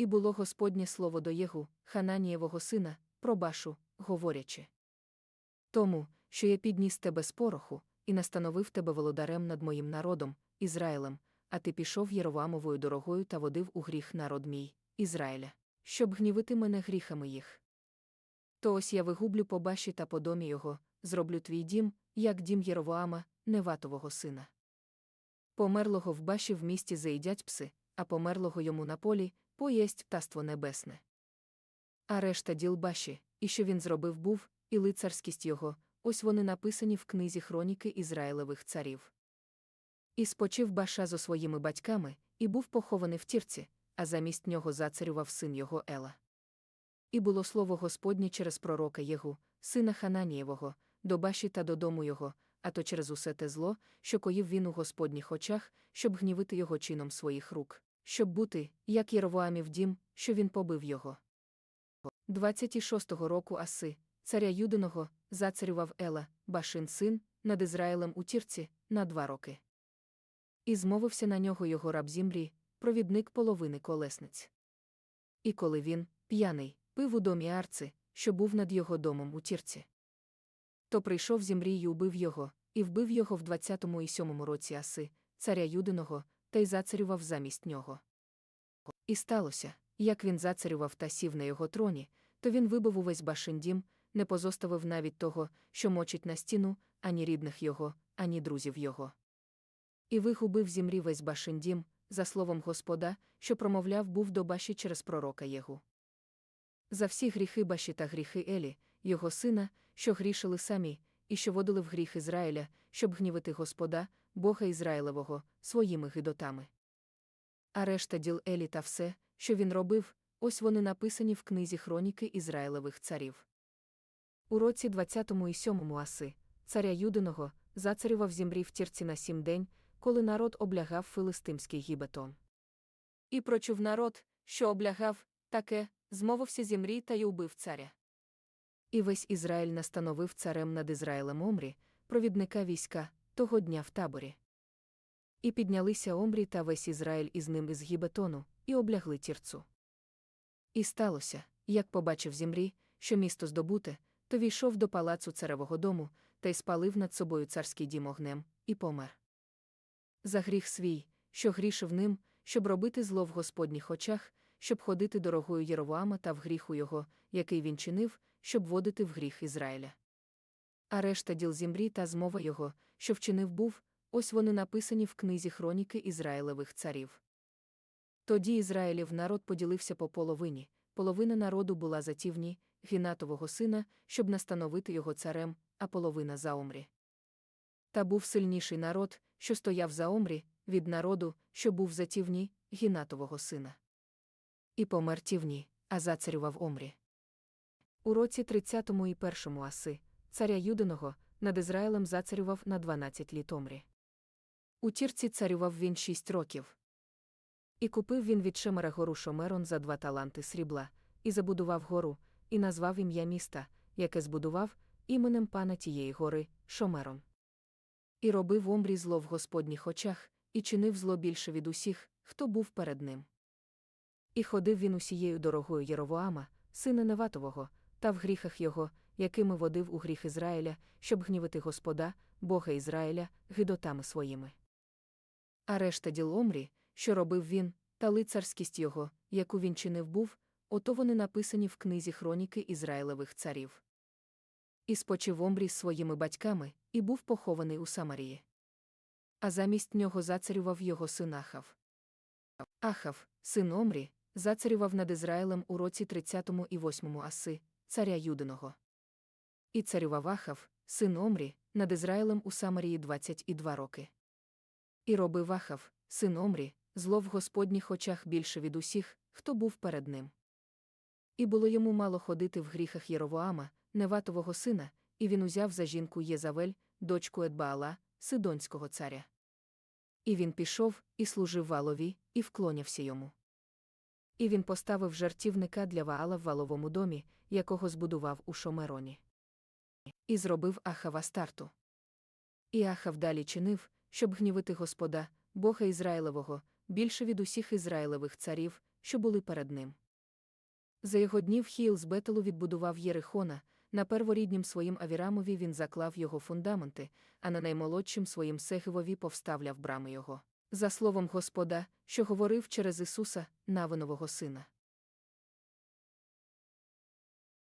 І було Господнє слово до Єгу, Хананієвого сина, про башу, говорячи. Тому, що я підніс тебе з пороху, і настановив тебе володарем над моїм народом, Ізраїлем, а ти пішов Єровамовою дорогою та водив у гріх народ мій, Ізраїля, щоб гнівити мене гріхами їх. То ось я вигублю по баші та по домі його, зроблю твій дім, як дім Єровоама, Неватового сина. Померлого в баші в місті заїдять пси, а померлого йому на полі поєсть птаство небесне. А решта діл баші, і що він зробив був, і лицарськість його, ось вони написані в книзі хроніки Ізраїлевих царів. І спочив баша зо своїми батьками, і був похований в тірці, а замість нього зацарював син його Ела. І було слово Господнє через пророка Єгу, сина Хананієвого, до баші та додому його, а то через усе те зло, що коїв він у Господніх очах, щоб гнівити його чином своїх рук, щоб бути, як Єровоамів дім, що він побив його. 26-го року Аси, царя Юдиного, зацарював Ела, башин син, над Ізраїлем у тірці, на два роки. І змовився на нього його раб Зімрі, провідник половини колесниць. І коли він, п'яний, пив у домі Арци, що був над його домом у тірці. То прийшов Зімрій і убив його, і вбив його в 20-му і 7-му році Аси, царя Юдиного, та й зацарював замість нього. І сталося, як він зацарював та сів на його троні, то він вибив увесь башин дім, не позоставив навіть того, що мочить на стіну, ані рідних його, ані друзів його. І вигубив зімрі весь башин дім, за словом Господа, що промовляв був до баші через пророка Єгу. За всі гріхи баші та гріхи Елі, його сина, що грішили самі, і що водили в гріх Ізраїля, щоб гнівити Господа, Бога Ізраїлевого, своїми гидотами. А решта діл Елі та все, що він робив, ось вони написані в книзі хроніки Ізраїлевих царів. У році 20 і 7 Аси, царя Юдиного, зацарював зімрі в тірці на сім день, коли народ облягав филистимський гібетон. І прочув народ, що облягав, таке, змовився зімрі та й убив царя. І весь Ізраїль настановив царем над Ізраїлем Омрі, провідника війська, того дня в таборі. І піднялися Омрі та весь Ізраїль із ним із гібетону, і облягли тірцу. І сталося, як побачив зімрі, що місто здобуте, то війшов до палацу царевого дому та й спалив над собою царський дім огнем, і помер. За гріх свій, що грішив ним, щоб робити зло в Господніх очах, щоб ходити дорогою Єровоама та в гріху його, який він чинив, щоб водити в гріх Ізраїля. А решта діл зімрі та змова його, що вчинив був, ось вони написані в книзі хроніки Ізраїлевих царів. Тоді Ізраїлів народ поділився по половині, половина народу була за тівні, Гінатового сина, щоб настановити його царем, а половина за Омрі. Та був сильніший народ, що стояв за Омрі, від народу, що був за тівні, Гінатового сина. І помер тівні, а зацарював Омрі. У році 30 і першому Аси, царя Юдиного, над Ізраїлем зацарював на 12 літ Омрі. У тірці царював він 6 років. І купив він від Шемера гору Шомерон за два таланти срібла, і забудував гору, і назвав ім'я міста, яке збудував, іменем пана тієї гори Шомерон. І робив Омрі зло в Господніх очах, і чинив зло більше від усіх, хто був перед ним. І ходив він усією дорогою Єровоама, сина Неватового, та в гріхах його, якими водив у гріх Ізраїля, щоб гнівити Господа, Бога Ізраїля, гидотами своїми. А решта діл Омрі, що робив він, та лицарськість його, яку він чинив був, ото вони написані в книзі хроніки Ізраїлевих царів. І спочив Омрі з своїми батьками, і був похований у Самарії. А замість нього зацарював його син Ахав. Ахав, син Омрі, зацарював над Ізраїлем у році 30 і 8 Аси, царя Юдиного. І царював Ахав, син Омрі, над Ізраїлем у Самарії 22 роки. І робив Ахав, син Омрі, зло в Господніх очах більше від усіх, хто був перед ним. І було йому мало ходити в гріхах Єровоама, Неватового сина, і він узяв за жінку Єзавель, дочку Едбаала, Сидонського царя. І він пішов, і служив валові, і вклонявся йому. І він поставив жартівника для Ваала в валовому домі, якого збудував у Шомероні. І зробив Ахава старту. І Ахав далі чинив, щоб гнівити Господа, Бога Ізраїлевого, більше від усіх Ізраїлевих царів, що були перед ним. За його днів Хіл з Бетелу відбудував Єрихона, на перворіднім своїм Авірамові він заклав його фундаменти, а на наймолодшим своїм Сехивові повставляв брами його. За словом Господа, що говорив через Ісуса, Навинового сина.